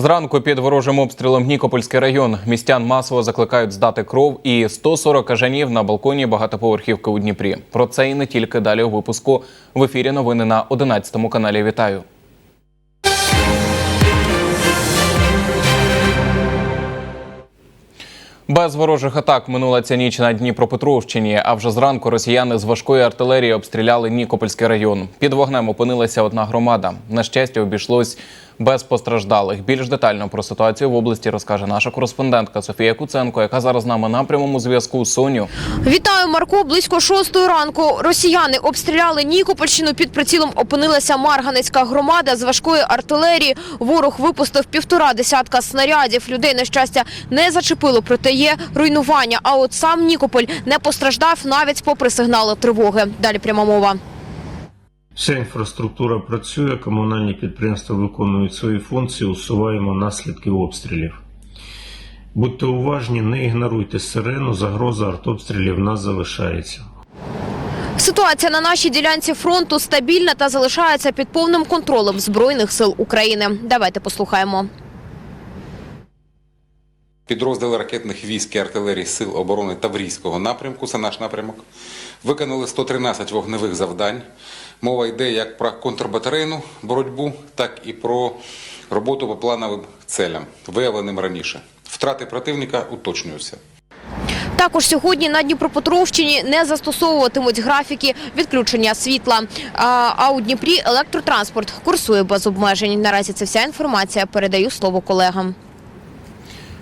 Зранку під ворожим обстрілом Нікопольський район містян масово закликають здати кров і 140 кажанів на балконі багатоповерхівки у Дніпрі. Про це і не тільки далі у випуску. В ефірі новини на 11 каналі. Вітаю. Без ворожих атак минула ця ніч на Дніпропетровщині. А вже зранку росіяни з важкої артилерії обстріляли Нікопольський район. Під вогнем опинилася одна громада. На щастя, обійшлось без постраждалих. Більш детально про ситуацію в області розкаже наша кореспондентка Софія Куценко, яка зараз з нами на прямому зв'язку. Соню. Вітаю, Марко. Близько шостої ранку росіяни обстріляли Нікопольщину. Під прицілом опинилася Марганецька громада з важкої артилерії. Ворог випустив півтора десятка снарядів. Людей на щастя не зачепило, проте є руйнування. А от сам Нікополь не постраждав навіть попри сигнали тривоги. Далі пряма мова. Вся інфраструктура працює, комунальні підприємства виконують свої функції, усуваємо наслідки обстрілів. Будьте уважні, не ігноруйте сирену, загроза артобстрілів в нас залишається. Ситуація на нашій ділянці фронту стабільна та залишається під повним контролем збройних сил України. Давайте послухаємо. Підрозділи ракетних військ і артилерії Сил оборони Таврійського напрямку, це наш напрямок, виконали 113 вогневих завдань. Мова йде як про контрбатарейну боротьбу, так і про роботу по плановим целям, виявленим раніше. Втрати противника уточнюються. Також сьогодні на Дніпропетровщині не застосовуватимуть графіки відключення світла. А, у Дніпрі електротранспорт курсує без обмежень. Наразі це вся інформація. Передаю слово колегам.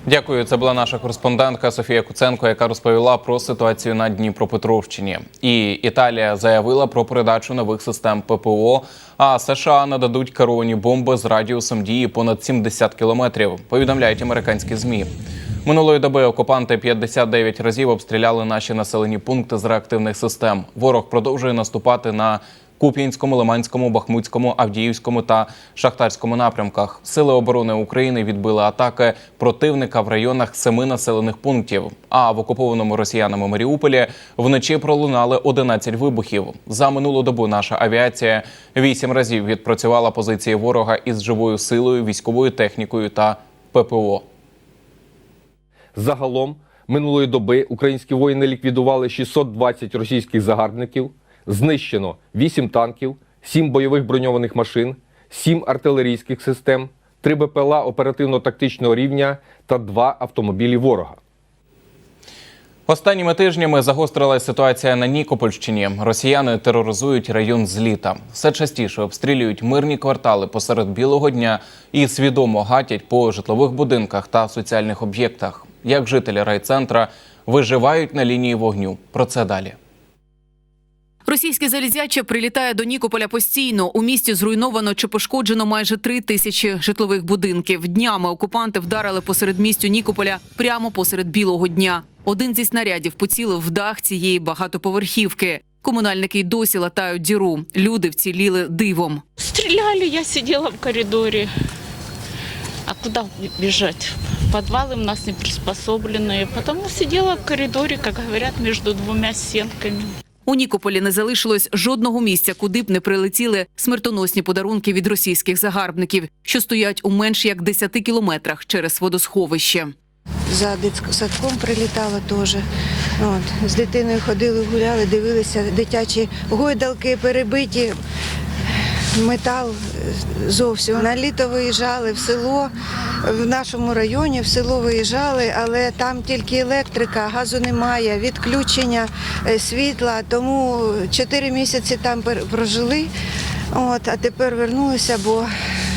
Дякую. Це була наша кореспондентка Софія Куценко, яка розповіла про ситуацію на Дніпропетровщині. І Італія заявила про передачу нових систем ППО. А США нададуть керовані бомби з радіусом дії понад 70 кілометрів. Повідомляють американські змі. Минулої доби окупанти 59 разів обстріляли наші населені пункти з реактивних систем. Ворог продовжує наступати на Куп'янському, Лиманському, Бахмутському, Авдіївському та Шахтарському напрямках. Сили оборони України відбили атаки противника в районах семи населених пунктів. А в окупованому росіянами Маріуполі вночі пролунали 11 вибухів. За минулу добу наша авіація вісім разів відпрацювала позиції ворога із живою силою, військовою технікою та ППО. Загалом минулої доби українські воїни ліквідували 620 російських загарбників, знищено 8 танків, 7 бойових броньованих машин, 7 артилерійських систем, 3 БПЛА оперативно-тактичного рівня та 2 автомобілі ворога. Останніми тижнями загострилась ситуація на Нікопольщині. Росіяни тероризують район зліта. Все частіше обстрілюють мирні квартали посеред білого дня і свідомо гатять по житлових будинках та соціальних об'єктах. Як жителі райцентра виживають на лінії вогню. Про це далі. Російське залізяче прилітає до Нікополя постійно. У місті зруйновано чи пошкоджено майже три тисячі житлових будинків. Днями окупанти вдарили посеред містю Нікополя прямо посеред білого дня. Один зі снарядів поцілив в дах цієї багатоповерхівки. Комунальники й досі латають діру. Люди вціліли дивом. Стреляли, я сидела в коридоре. А куда бежать? Подвалы у нас не приспособленные. Потому сидела в коридоре, как говорят, между двумя стенками. У Нікополі не залишилось жодного місця, куди б не прилетіли смертоносні подарунки від російських загарбників, що стоять у менш як 10 кілометрах через водосховище. За дитсадком прилітало теж. От. З дитиною ходили, гуляли, дивилися, дитячі гойдалки перебиті, метал е, зовсім. На літо виїжджали в село, в нашому районі в село виїжджали, але там тільки електрика, газу немає, відключення е, світла, тому чотири місяці там прожили. От, а тепер вернулися, бо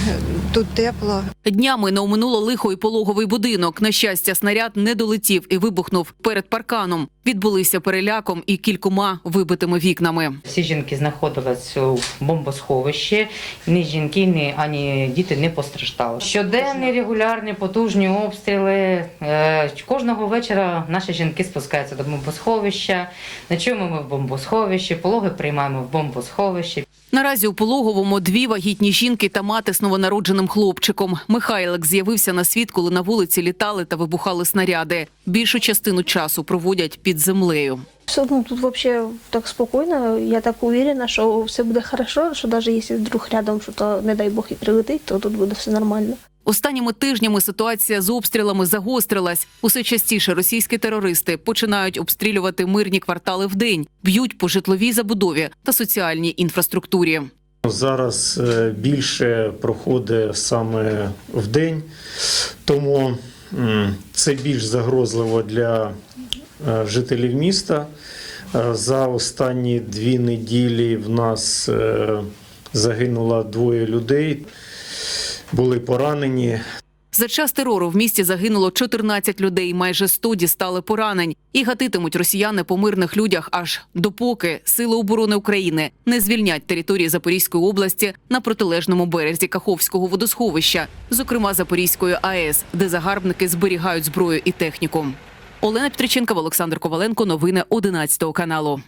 тут тепло. Днями не оминуло лихо і пологовий будинок. На щастя, снаряд не долетів і вибухнув перед парканом. Відбулися переляком і кількома вибитими вікнами. Всі жінки знаходились у бомбосховищі. Ні жінки, ні ані діти не постраждали. Щоденні регулярні потужні обстріли. Е, Кожного вечора наші жінки спускаються до бомбосховища. Ночуємо ми в бомбосховищі, пологи приймаємо в бомбосховищі. Наразі у пологовому дві вагітні жінки та мати з новонародженим хлопчиком. Михайлик з'явився на світ, коли на вулиці літали та вибухали снаряди. Більшу частину часу проводять під землею. Все, ну, тут вообще так спокійно. Я так уверена, що все буде добре, що навіть якщо вдруг рядом що-то, не дай Бог, і прилетить, то тут буде все нормально. Останніми тижнями ситуація з обстрілами загострилась. Усе частіше російські терористи починають обстрілювати мирні квартали вдень, б'ють по житловій забудові та соціальній інфраструктурі. Зараз е, більше проходить саме в день, тому це більш загрозливо для е, жителів міста. Е, За останні дві неділі в нас загинуло двоє людей, були поранені. За час терору в місті загинуло 14 людей, майже 100 дістали поранень. І гатитимуть росіяни по мирних людях аж допоки Сили оборони України не звільнять території Запорізької області на протилежному березі Каховського водосховища, зокрема Запорізької АЕС, де загарбники зберігають зброю і техніку. Олена Петриченкова, Олександр Коваленко. Новини 11 каналу.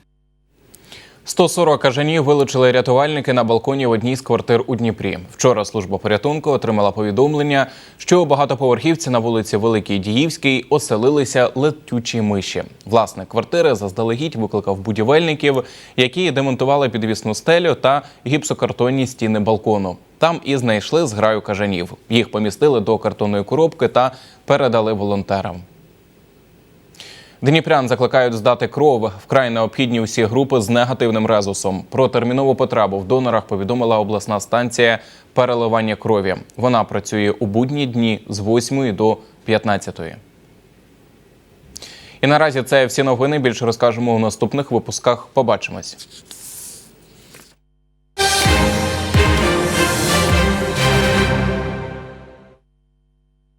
140 кажанів вилучили рятувальники на балконі в одній з квартир у Дніпрі. Вчора служба порятунку отримала повідомлення, що у багатоповерхівці на вулиці Великій Діївській оселилися летючі миші. Власник квартири заздалегідь викликав будівельників, які демонтували підвісну стелю та гіпсокартонні стіни балкону. Там і знайшли зграю кажанів. Їх помістили до картонної коробки та передали волонтерам. Дніпрян закликають здати кров. Вкрай необхідні усі групи з негативним резусом. Про термінову потребу в донорах повідомила обласна станція переливання крові. Вона працює у будні дні з 8 до 15. І наразі це всі новини. Більше розкажемо у наступних випусках. Побачимось.